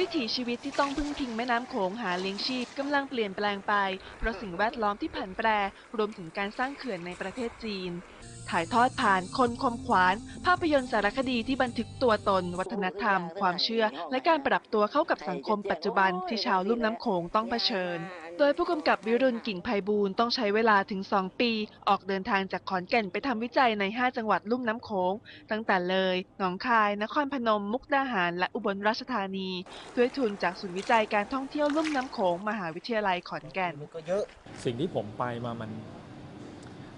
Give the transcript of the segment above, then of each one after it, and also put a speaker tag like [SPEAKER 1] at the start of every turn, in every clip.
[SPEAKER 1] วิถีชีวิตที่ต้องพึ่งพิงแม่น้ำโขงหาเลี้ยงชีพกำลังเปลี่ยนแปลงไป เพราะสิ่งแวดล้อมที่ผันแปร รวมถึงการสร้างเขื่อนในประเทศจีน ถ่ายทอดผ่านคนคมขวาน ภาพยนตร์สารคดีที่บันทึกตัวตน วัฒนธรรม ความเชื่อ และการปรับตัวเข้ากับสังคมปัจจุบันที่ชาวลุ่มน้ำโขงต้องเผชิญ โดยผู้กำกับวิรุณกิ่งไพบูลย์ต้องใช้เวลาถึง 2 ปี ออกเดินทางจากขอนแก่นไปทำวิจัยใน 5 จังหวัดลุ่มน้ำโขง ตั้งแต่เลย หนองคาย นครพนม มุกดาหาร และอุบลราชธานี ด้วยทุนจากศูนย์วิจัยการท่องเที่ยวลุ่มน้ำโขง มหาวิทยาลัยขอนแก่น
[SPEAKER 2] มันก็เยอะ
[SPEAKER 3] สิ่งที่ผมไปมามัน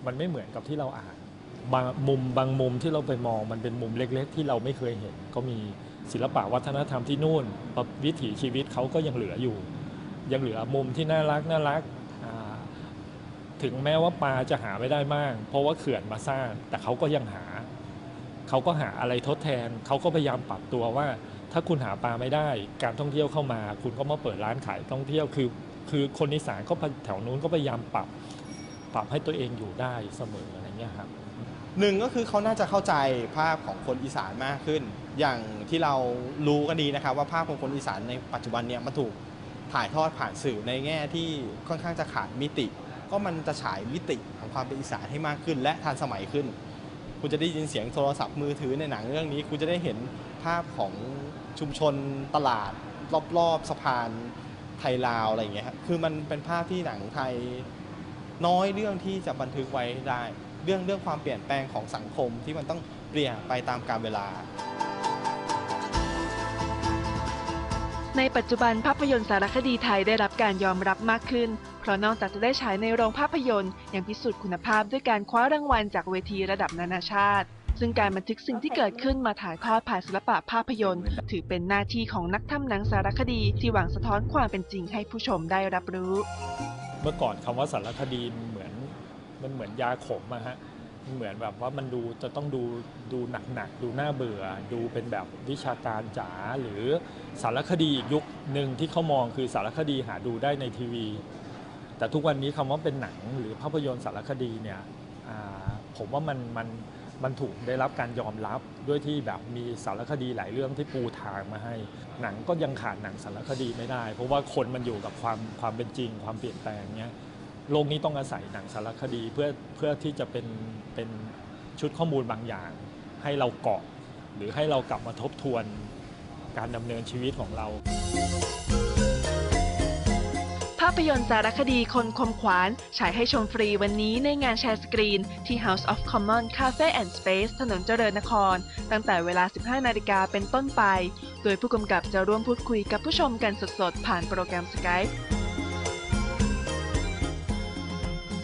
[SPEAKER 3] มันไม่เหมือนกับที่เราอ่าน บางมุมบางมุมที่เราไปมองมันเป็นมุมเล็ก ๆ ที่เราไม่เคยเห็น ก็มีศิลปะวัฒนธรรมที่นู่นวิถีชีวิตเขาก็ยังเหลืออยู่ ยังเหลือมุมที่น่ารักน่ารักถึงแม้ว่าปลาจะหาไม่ได้มาก เพราะว่าเขื่อนมาสร้าง แต่เขาก็ยังหา เขาก็หาอะไรทดแทน เขาก็พยายามปรับตัวว่า ถ้าคุณหาปลาไม่ได้ การท่องเที่ยวเข้ามา คุณก็มาเปิดร้านขายท่องเที่ยวคือ คือคนอีสานก็แถวนู้นก็พยายามปรับ ปรับให้ตัวเองอยู่ได้เสมออะไรเงี้ยครับ
[SPEAKER 2] หนึ่งก็คือเขาน่าจะเข้าใจภาพของคนอีสานมากขึ้น อย่างที่เรารู้กันดีนะครับว่าภาพของคนอีสานในปัจจุบันเนี่ยมันถูก ถ่ายทอดผ่านสื่อในแง่ที่ค่อนข้างจะขาดมิติ ก็มันจะฉายมิติของความเป็นอีสานให้มากขึ้น และทันสมัยขึ้น คุณจะได้ยินเสียงโทรศัพท์มือถือในหนังเรื่องนี้ คุณจะได้เห็นภาพของชุมชนตลาด รอบๆสะพานไทยลาวอะไรอย่างเงี้ยครับคือมันเป็นภาพที่หนังไทยน้อยเรื่องที่จะบันทึกไว้ได้ เรื่องเรื่องความเปลี่ยนแปลงของสังคมที่มันต้องเปลี่ยนไปตามกาลเวลา
[SPEAKER 1] ในปัจจุบันภาพยนตร์สารคดีไทยได้รับการยอมรับมากขึ้น เพราะนอกจากจะได้ฉายในโรงภาพยนตร์ยังพิสูจน์คุณภาพด้วยการคว้ารางวัลจากเวทีระดับนานาชาติ ซึ่งการบันทึกสิ่งที่เกิดขึ้นมาถ่ายทอดผ่านศิลปะภาพยนตร์ ถือเป็นหน้าที่ของนักทำหนังสารคดีที่หวังสะท้อนความเป็นจริงให้ผู้ชมได้รับรู้
[SPEAKER 3] เมื่อก่อนคำว่าสารคดีเหมือนมันเหมือนยาขมอะฮะ เหมือนแบบว่ามันดูจะต้องดูดูหนักๆ ดูน่าเบื่อ ดูเป็นแบบวิชาการจ๋าหรือสารคดีอีกยุคหนึ่งที่เขามองคือสารคดีหาดูได้ในทีวี แต่ทุกวันนี้คำว่าเป็นหนังหรือภาพยนตร์สารคดีเนี่ยผมว่ามันมันมันถูกได้รับการยอมรับด้วยที่แบบมีสารคดีหลายเรื่องที่ปูทางมาให้ หนังก็ยังขาดหนังสารคดีไม่ได้ เพราะว่าคนมันอยู่กับความความเป็นจริง ความเปลี่ยนแปลงเนี้ย โลกนี้ต้องอาศัยหนังสารคดีเพื่อเพื่อที่จะเป็นเป็นชุดข้อมูลบางอย่าง ให้เราเกาะ หรือให้เรากลับมาทบทวนการดำเนินชีวิตของเรา
[SPEAKER 1] ภาพยนตร์สารคดีคนคมขวาน ฉายให้ชมฟรีวันนี้ในงานแชร์สกรีน ที่ House of Common Cafe and Space ถนนเจริญนคร ตั้งแต่เวลา 15 นาฬิกาเป็นต้นไป โดยผู้กำกับจะร่วมพูดคุยกับผู้ชมกันสดๆ ผ่านโปรแกรม Skype